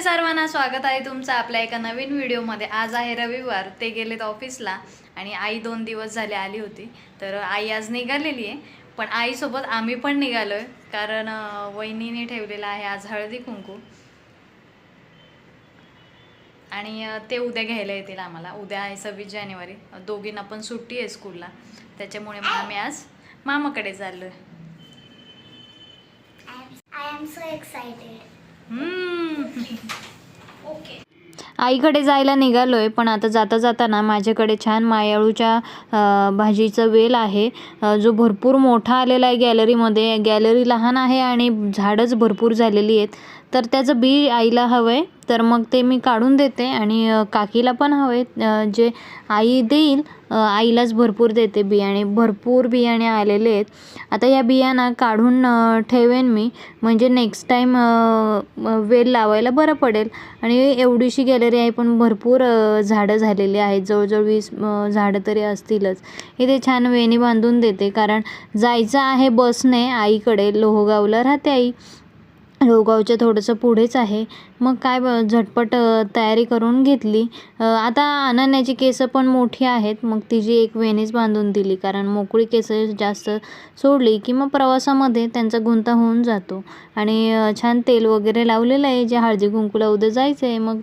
नमस्ते सर्वांना स्वागत आहे तुमचं आपल्या एका नवीन व्हिडिओमध्ये. आज आहे रविवार ते गेलेत ऑफिसला आणि आई दोन दिवस झाले आली होती. तर आई आज निघालेली आहे पण आईसोबत आम्ही पण निघालो आहे कारण वहिनीने ठेवलेलं आहे आज हळदी कुंकू. आणि ते उद्या घ्यायला येतील आम्हाला. उद्या आहे सव्वीस जानेवारी. दोघींना पण सुट्टी आहे स्कूलला. त्याच्यामुळे मग आम्ही आज मामाकडे चाललो आहे आईकडे जायला निघालोय पण आता जाता जाताना माझ्याकडे छान मायाळूच्या अ, भाजीचं वेल आहे. जो भरपूर मोठा आलेला आहे गॅलरीमध्ये. गॅलरी लहान आहे आणि झाडच भरपूर झालेली आहेत. तर त्याचं बी आईला हवं आहे तर मग ते मी काढून देते आणि काकीला पण हवं आहे जे आई देईल आईलाच भरपूर देते बियाणे. भरपूर बियाणे आलेले आहेत. आता या बियाणा काढून ठेवेन मी. म्हणजे नेक्स्ट टाईम वेल लावायला बरं पडेल. आणि एवढीशी गॅलरी आहे पण भरपूर झाडं झालेली आहेत. जवळजवळ वीस झाडं तरी असतीलच. इथे छान वेणी बांधून देते. कारण जायचं आहे बसने आईकडे. लोहगावला राहते आई. लोहगावच्या थोडंसं पुढेच आहे. मग काय ब झटपट तयारी करून घेतली. आता अनन्याची केसं पण मोठी आहेत. मग तिची एक वेणीच बांधून दिली. कारण मोकळी केसं जास्त सोडली की मग प्रवासामध्ये त्यांचा गुंता होऊन जातो. आणि छान तेल वगैरे लावलेलं आहे. जे हळदी कुंकूला उद्या जायचं आहे मग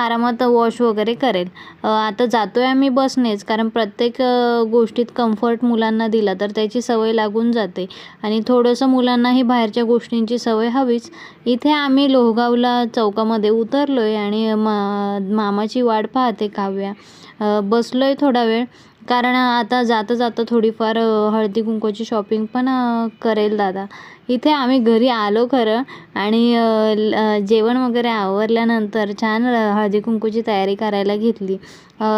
आरामात वॉश वगैरे करेल. आता जातो आहे आम्ही बसनेच कारण प्रत्येक गोष्टीत कम्फर्ट मुलांना दिला तर त्याची सवय लागून जाते. आणि थोडंसं मुलांनाही बाहेरच्या गोष्टींची सवय हवीच. इथे आम्ही लोहगावला चौकामध्ये उतरलो आहे आणि मा मामाची वाट पाहते काव्या. बसलो आहे थोडा वेळ. कारण आता जाता जाता थोडीफार हळदी कुंकूची शॉपिंग पण करेल दादा. इथे आम्ही घरी आलो खरं आणि जेवण वगैरे आवरल्यानंतर छान हळदी कुंकूची तयारी करायला घेतली.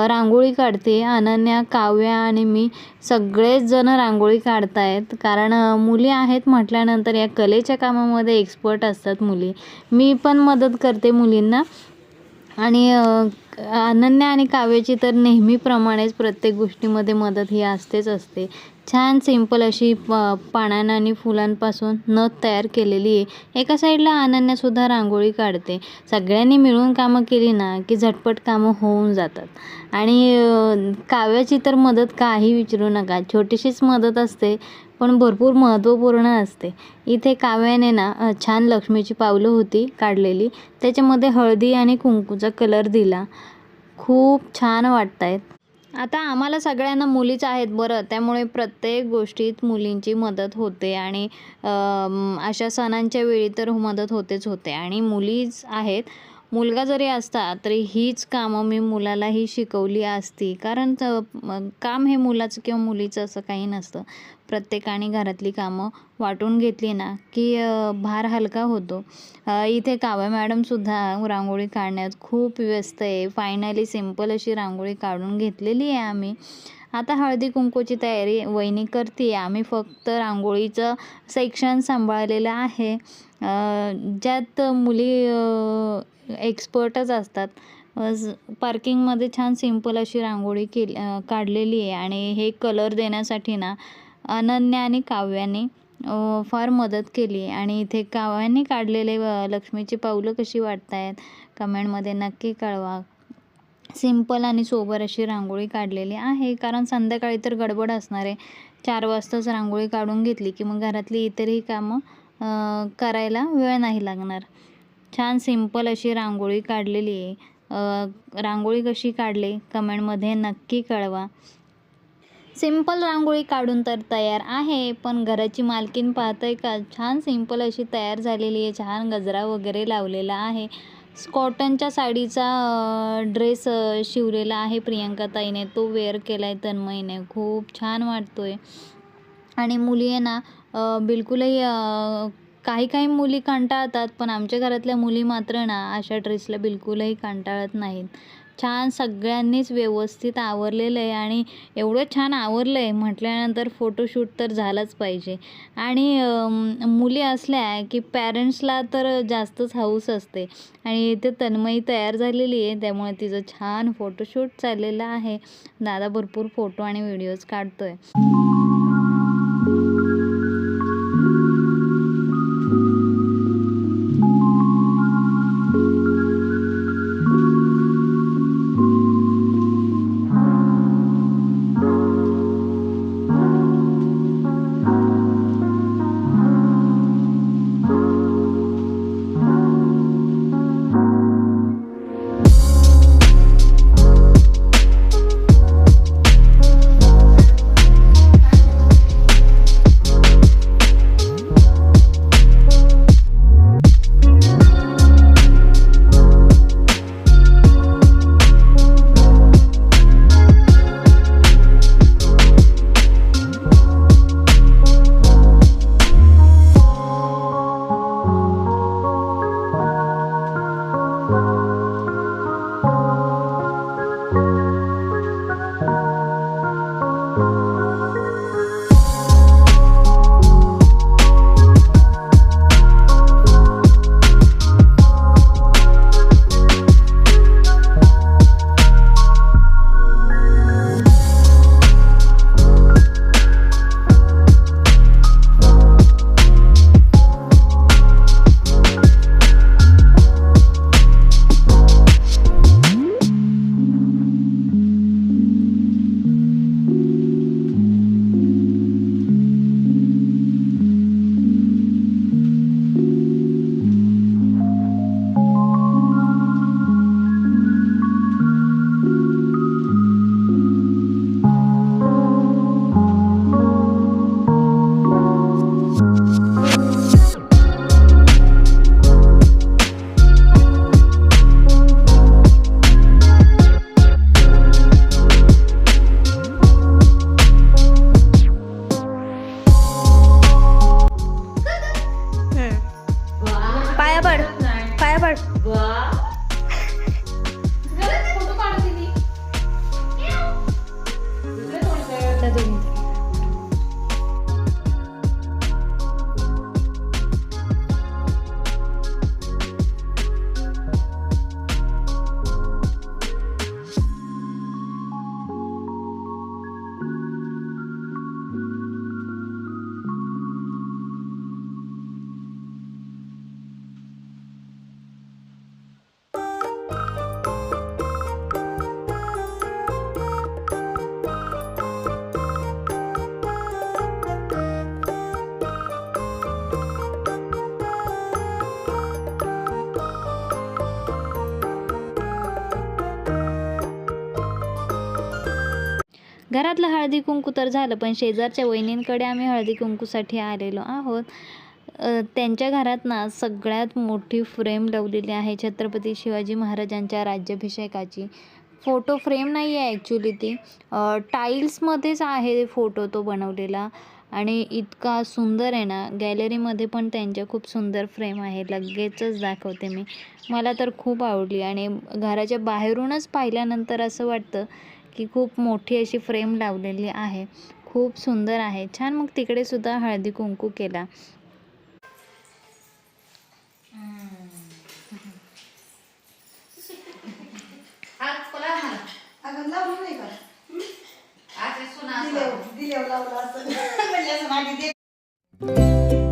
रांगोळी काढते अनन्या काव्या आणि मी सगळेच जण रांगोळी काढतायत. कारण मुली आहेत म्हटल्यानंतर या कलेच्या कामामध्ये एक्सपर्ट असतात मुली. मी पण मदत करते मुलींना. आणि अनन्या आणि काव्याची तर नेहमीप्रमाणेच प्रत्येक गोष्टीमध्ये मदत ही असतेच असते. छान सिंपल अशी प पानांना आणि फुलांपासून नथ तयार केलेली आहे. एका साईडला अनन्यासुद्धा रांगोळी काढते. सगळ्यांनी मिळून कामं केली ना की झटपट कामं होऊन जातात. आणि काव्याची तर मदत काही विचारू नका. छोटीशीच मदत असते. पण भरपूर महत्त्वपूर्ण असते. इथे काव्याने ना छान लक्ष्मीची पावलं होती काढलेली. त्याच्यामध्ये हळदी आणि कुंकूचा कलर दिला. खूप छान वाटत आहेत आता आम्हाला सगळ्यांना मुलीच आहेत बरं. त्यामुळे प्रत्येक गोष्टीत मुलींची मदत होते आणि अशा सणांच्या वेळी तर मदत होतेच होते. आणि मुलीच आहेत. मुलगा जरी असता तरी हीच कामं मी मुलालाही शिकवली असती. कारण काम हे मुलाचं किंवा मुलीचं असं काही नसतं. प्रत्येकाने घरातली कामं वाटून घेतली ना की भार हलका होतो. इथे काव्या मॅडमसुद्धा रांगोळी काढण्यात खूप व्यस्त आहे. फायनली सिंपल अशी रांगोळी काढून घेतलेली आहे आम्ही. आता हळदी कुंकूची तयारी वहिनी करते आम्ही फक्त रांगोळीचं सेक्शन सांभाळलेलं आहे. ज्यात मुली एक्सपर्टच असतात. पार्किंगमध्ये छान सिंपल अशी रांगोळी केली काढलेली आहे. आणि हे कलर देण्यासाठी ना अनन्या आणि काव्याने फार मदत केली आहे. आणि इथे काव्याने काढलेले लक्ष्मीची पावलं कशी वाटत आहेत कमेंटमध्ये नक्की कळवा. सिंपल आणि सोबर अशी रांगोळी काढलेली आहे. कारण संध्याकाळी तर गडबड असणार आहे. चार वाजताच रांगोळी काढून घेतली की मग घरातली इतरही कामं करायला वेळ नाही लागणार. छान सिंपल अशी रांगोळी काढलेली आहे. रांगोळी कशी काढली? कमेंटमध्ये नक्की कळवा. सिंपल रांगोळी काढून तर तयार आहे पण घराची मालकीन पाहतंय का? छान सिंपल अशी तयार झालेली आहे. छान गजरा वगैरे लावलेला आहे. कॉटनच्या साडीचा ड्रेस शिवलेला आहे प्रियंका ताईने. तो वेअर केला आहे तन्मयीने. खूप छान वाटतोय. आणि मुली आहे ना बिलकुलही काही काही मुली कंटाळतात पण आमच्या घरातल्या मुली मात्र ना अशा ड्रेसला बिलकुलही कंटाळत नाहीत. छान सगळ्यांनीच व्यवस्थित आवरलेलं आहे आणि एवढं छान आवरलं आहे म्हटल्यानंतर फोटोशूट तर झालंच पाहिजे. आणि मुली असल्या की पॅरेंट्सला तर जास्तच हौस असते. आणि इथे तन्मयी तयार झालेली आहे त्यामुळे तिचं छान फोटोशूट चाललेलं आहे. दादा भरपूर फोटो आणि व्हिडिओज काढतो आहे whatever घरातलं हळदी कुंकू तर झालं पण शेजारच्या वहिनींकडे आम्ही हळदी कुंकूसाठी आलेलो आहोत. त्यांच्या घरात ना सगळ्यात मोठी फ्रेम लावलेली आहे छत्रपती शिवाजी महाराजांच्या राज्याभिषेकाची. फोटो फ्रेम नाही आहे ॲक्च्युली ती टाईल्समध्येच आहे फोटो तो बनवलेला. आणि इतका सुंदर आहे ना गॅलरीमध्ये पण त्यांच्या खूप सुंदर फ्रेम आहे. लगेचच दाखवते मी. मला तर खूप आवडली आणि घराच्या बाहेरूनच पाहिल्यानंतर असं वाटतं की खूप मोठी अशी फ्रेम लावलेली आहे. खूप सुंदर आहे. छान मग तिकडे सुद्धा हळदी कुंकू केला. लावलं असं. दिल्यावर दिल्यावर लावलं असं. म्हणजे असं मागे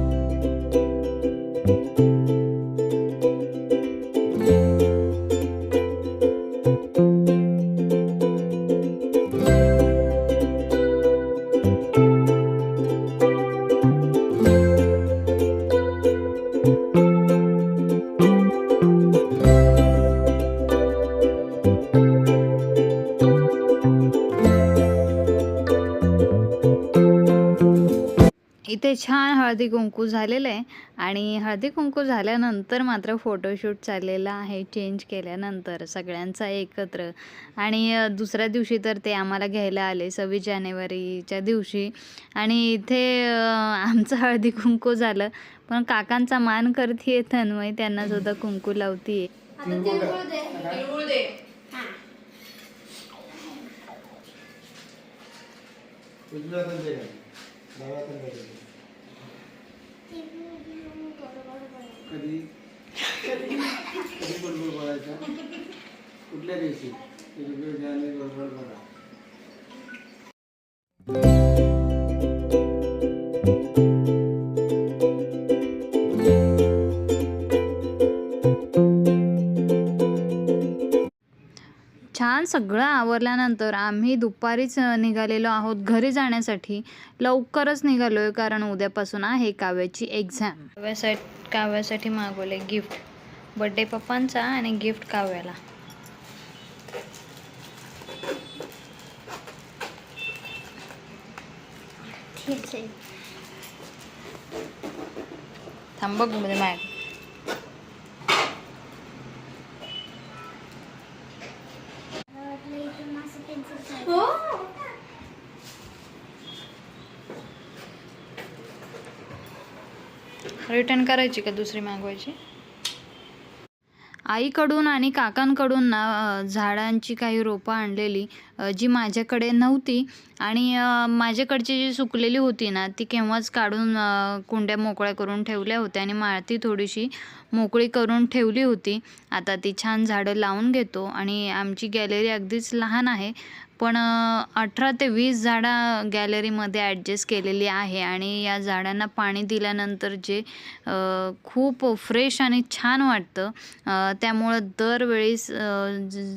इथे छान हळदी कुंकू झालेलं आहे. आणि हळदी कुंकू झाल्यानंतर मात्र फोटोशूट चाललेला आहे चेंज केल्यानंतर सगळ्यांचा एकत्र. आणि दुसऱ्या दिवशी तर ते आम्हाला घ्यायला आले सव्वीस जानेवारीच्या दिवशी. आणि इथे आमचं हळदी कुंकू झालं. पण काकांचा मान करते तन्मय त्यांना सुद्धा कुंकू लावतीये. उजव्या कधी? कधी बडबड बोलायचा? कुठल्या दिवशी? वेगवेगळ्या ज्ञानी बडबड बघा सगळं आवरल्यानंतर आम्ही दुपारीच निघालेलो आहोत घरी जाण्यासाठी. लवकरच निघालो आहे कारण उद्यापासून आहे काव्याची एक्झाम काव्यासाठी काव्यासाठी मागवले गिफ्ट बड्डे पप्पांचा आणि गिफ्ट काव्याला. ठीक आहे. थांब बघमध्ये माग मला वाटलं इथून असं पेन्सिल हो रिटर्न करायची का दुसरी मागवायची? आईकडून आणि काकांकडून ना झाडांची काही रोपं आणलेली जी माझ्याकडे नव्हती आणि माझ्याकडची जी सुकलेली होती ना ती केव्हाच काढून कुंड्या मोकळ्या करून ठेवल्या होत्या आणि माळती थोडीशी मोकळी करून ठेवली होती. आता ती छान झाडं लावून घेतो आणि आमची गॅलरी अगदीच लहान आहे. पण अठरा ते वीस झाडं गॅलरीमध्ये ॲडजस्ट केलेली आहे आणि या झाडांना पाणी दिल्यानंतर जे खूप फ्रेश आणि छान वाटतं त्यामुळं दरवेळेस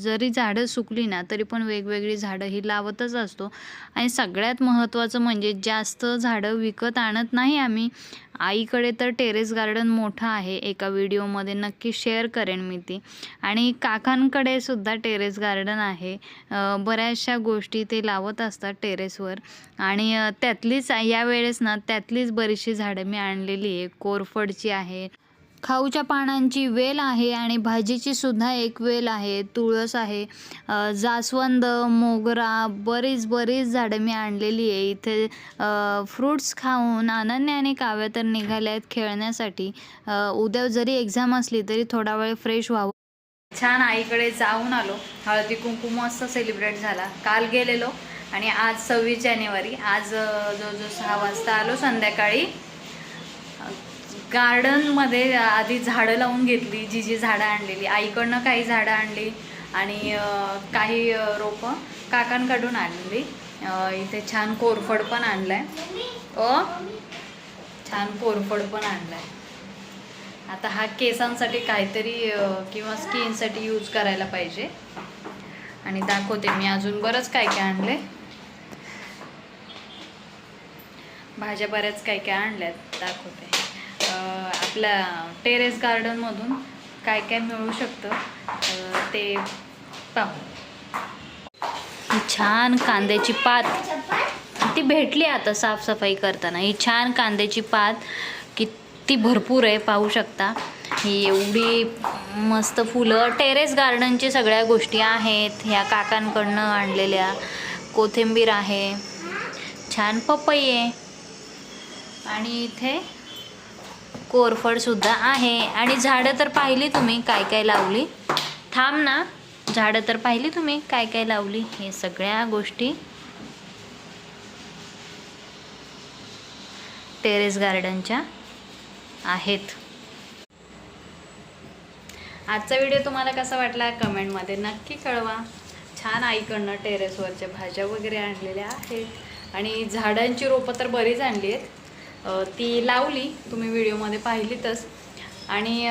जरी झाडं सुकली ना तरी पण वेगवेगळी झाडं ही लावतच असतो. आणि सगळ्यात महत्त्वाचं म्हणजे जास्त झाडं विकत आणत नाही आम्ही. आईकडे तर टेरेस गार्डन मोठं आहे एका व्हिडिओमध्ये नक्की शेअर करेन मी ती. आणि काकांकडे सुद्धा टेरेस गार्डन आहे. बऱ्याचशा बऱ्याचशा गोष्टी ते लावत असतात टेरेसवर. आणि त्यातलीच यावेळेस ना त्यातलीच बरीचशी झाडं मी आणलेली आहे. कोरफडची आहे. खाऊच्या पानांची वेल आहे आणि भाजीची सुद्धा एक वेल आहे. तुळस आहे. जास्वंद मोगरा बरीच बरीच झाडं मी आणलेली आहे. इथे फ्रूट्स खाऊन अनन्य आणि काव्या तर निघाल्या आहेत खेळण्यासाठी. उद्या जरी एक्झाम असली तरी थोडा वेळ फ्रेश व्हावं. छान आईकडे जाऊन आलो. हळदी कुंकू मस्त सेलिब्रेट झाला. काल गेलेलो आणि आज सव्वीस जानेवारी. आज जो जवळजवळ सहा वाजता आलो संध्याकाळी. गार्डनमध्ये आधी झाडं लावून घेतली जी जी झाडं आणलेली. आईकडनं काही झाडं आणली आणि काही रोपं काकांकडून आणली. इथे छान कोरफड पण आणलाय. आहे छान कोरफड पण आणलाय. आता हा केसांसाठी काहीतरी किंवा स्किनसाठी यूज करायला पाहिजे. आणि दाखवते मी अजून बरंच काय काय आणले भाज्या बऱ्याच काय काय आणल्यात दाखवते. आपल्या टेरेस गार्डनमधून काय काय मिळू शकतं ते पाहू. छान कांद्याची पात. ती भेटली आता साफसफाई करताना. ही छान कांद्याची पात ती भरपूर आहे पाहू शकता. ही एवढी मस्त फुलं. टेरेस गार्डनची सगळ्या गोष्टी आहेत. ह्या काकांकडनं आणलेल्या कोथिंबीर आहे. छान पपई आहे. आणि इथे कोरफडसुद्धा आहे. आणि झाडं तर पाहिली तुम्ही काय काय लावली? थांब ना. झाडं तर पाहिली तुम्ही काय काय लावली? हे सगळ्या गोष्टी. टेरेस गार्डनच्या आहेत. आजचा व्हिडिओ तुम्हाला कसा वाटला कमेंटमध्ये नक्की कळवा. छान आईकडनं टेरेसवरच्या भाज्या वगैरे आणलेल्या आहेत. आणि झाडांची रोपं तर बरीच आणली आहेत. ती लावली तुम्ही व्हिडिओमध्ये पाहिलीतच. आणि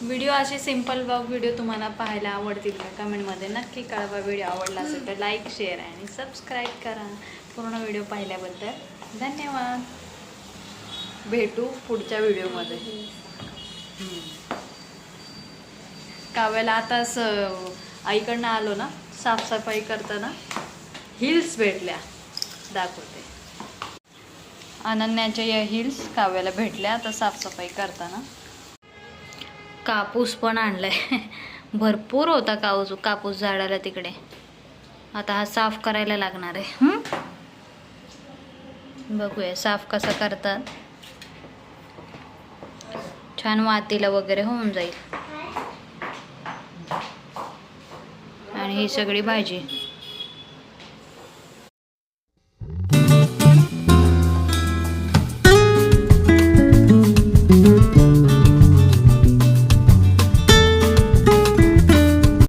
व्हिडिओ असे सिंपल ब्लॉग व्हिडिओ तुम्हाला पाहायला आवडतील का कमेंटमध्ये नक्की कळवा. व्हिडिओ आवडला असेल तर लाईक शेअर आणि सबस्क्राईब करा. पूर्ण व्हिडिओ पाहिल्याबद्दल धन्यवाद. भेटू पुढच्या व्हिडिओमध्ये. हम्म. काव्याला आताच आईकडनं आलो ना साफसफाई करताना हिल्स भेटल्या. दाखवते. अनन्याच्या या हिल्स काव्याला भेटल्या आता साफसफाई करताना. कापूस पण आणलाय. भरपूर होता कापूस कापूस झाडाला तिकडे. आता हा साफ करायला लागणार आहे. हं? बघूया साफ कसा करतात. छान वातीला वगैरे होऊन जाईल. आणि ही सगळी भाजी.